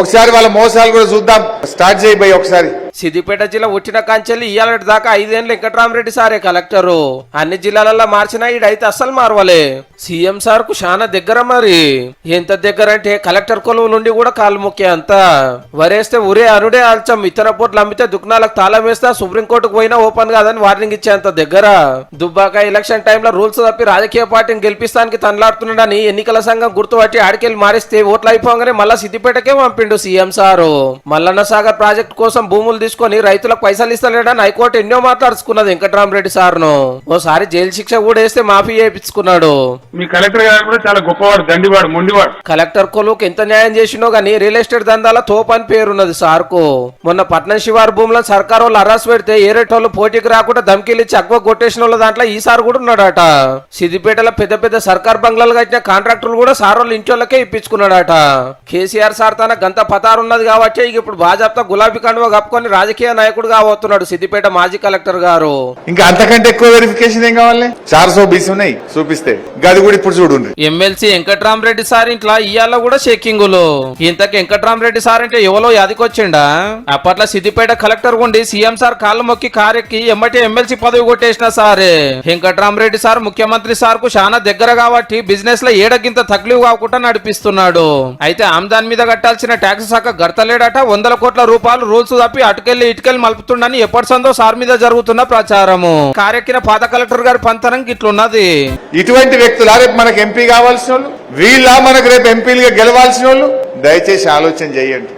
ఒకసారి వాళ్ళ మోసాలు కూడా చూద్దాం. స్టార్ట్ చేయబోయి ఒకసారి. సిద్దిపేట జిల్లా వచ్చిన కాంచెల్లి ఇయ్యాల దాకా ఐదేళ్ళు వెంకట్రామరెడ్డి సారే కలెక్టరు. అన్ని జిల్లాలలో మార్చినా ఈడైతే అస్సలు మారవలే. సీఎం సార్కు చాలా దగ్గర మరి. ఎంత దగ్గర అంటే కలెక్టర్ కొలువు నుండి కూడా కాలు మొక్కే అంత. వరేస్తే ఉరే అనుడే ఆల్చం ఇతర పోట్లు అమ్మితే దుకాణాలకు తాళం వేస్తే సుప్రీంకోర్టుకు పోయినా ఓపెన్ కాదని వార్నింగ్ ఇచ్చేంత దగ్గర. దుబ్బాక ఎలక్షన్ టైంలో రూల్స్ తప్పి రాజకీయ పార్టీని గెలిపిస్తానికి తనలాడుతున్నాడని ఎన్నికల సంఘం గుర్తుపట్టి ఆడికెళ్ళి మారిస్తే ఓట్లు అయిపోగానే మళ్ళా సిద్దిపేటకే పంపిండు CM sir. Mallanna Sagar project కోసం భూములు తీసుకొని రైతులకు పైసలు ఇస్తలేడని హైకోర్టు ఎన్నో మాట్లాడుకున్నది వెంకట్రామరెడ్డి సార్ను. ఓసారి జైలు శిక్ష కూడా వేస్తే మాఫీ చేయించుకున్నాడు. మీ కలెక్టర్ గారు కూడా చాలా గొప్పవాడు దండివాడు మొండివాడు. కలెక్టర్ కొలువుకి ఎంత న్యాయం చేసినో గానీ రియల్ ఎస్టేట్ దందాల తోపని పేరున్నది సార్కు. మొన్న పట్నం శివారు భూములను సర్కారు వాళ్ళు అరాస్ పెడితే ఏరేటోళ్ళు పోటీకి రాకుండా ధమ్కీలు ఇచ్చి అక్వ కొట్టేసిన వాళ్ళ దాంట్లో ఈసారి కూడా ఉన్నాడట. సిద్దిపేటలో పెద్ద పెద్ద సర్కార్ బంగ్లాలు కట్టిన కాంట్రాక్టర్లు కూడా సార్ వాళ్ళ ఇంట్లోకే ఇప్పించుకున్నాడట. కేసీఆర్ సార్ తన గంత పతారు ఉన్నది కాబట్టి ఇక ఇప్పుడు భాజపా గులాబీ కండువా కప్పుకొని రాజకీయ నాయకుడు కాబోతున్నాడు సిద్దిపేట మాజీ కలెక్టర్ గారు. ఇంకా అంతకంటే ఎక్కువ వెరిఫికేషన్ ఏం కావాలి? చార్ సో బీస్ ఉన్నాయి చూపిస్తే. గది కూడా ఇప్పుడు చూడండి ఎమ్మెల్సీ వెంకట్రామరెడ్డి సార్ ఇంట్లో ఇయ్యాల కూడా చెక్కింగులు ఇంతకు వెంకట్రామరెడ్డి సార్ అంటే ఎవలో యాదికొచ్చిండా? అప్పట్లో సిద్దిపేట కలెక్టర్ ఉండి సీఎం సార్ కాళ్ళు మొక్కి కారెక్కి ఎమ్మటి ఎమ్మెల్సీ పదవి కొట్టేసిన సారే. వెంకట్రామరెడ్డి సార్ ముఖ్యమంత్రి సార్కు చాలా దగ్గర కాబట్టి బిజినెస్లో ఏడగింత తక్లీఫ్ కాకుండా నడిపిస్తున్నాడు. అయితే ఆమ్దాన్ మీద కట్టాల్సిన ట్యాక్స్ శాఖ గడతలేడట వందల కోట్ల రూపాయలు రూల్స్ తప్పి అటుకెళ్ళి ఇటుకెళ్ళి మలుపుతుండని ఎప్పటి సందో సార్ మీద జరుగుతున్న ప్రచారము. కారెక్కిన పాత కలెక్టర్ గారి పంతనం గిట్లున్నది. ఇటువంటి వ్యక్తులా రేపు మనకు ఎంపీ కావాల్సిన వాళ్ళు వీళ్ళ మనకు రేపు ఎంపీలుగా గెలవాల్సిన వాళ్ళు దయచేసి ఆలోచన చేయండి.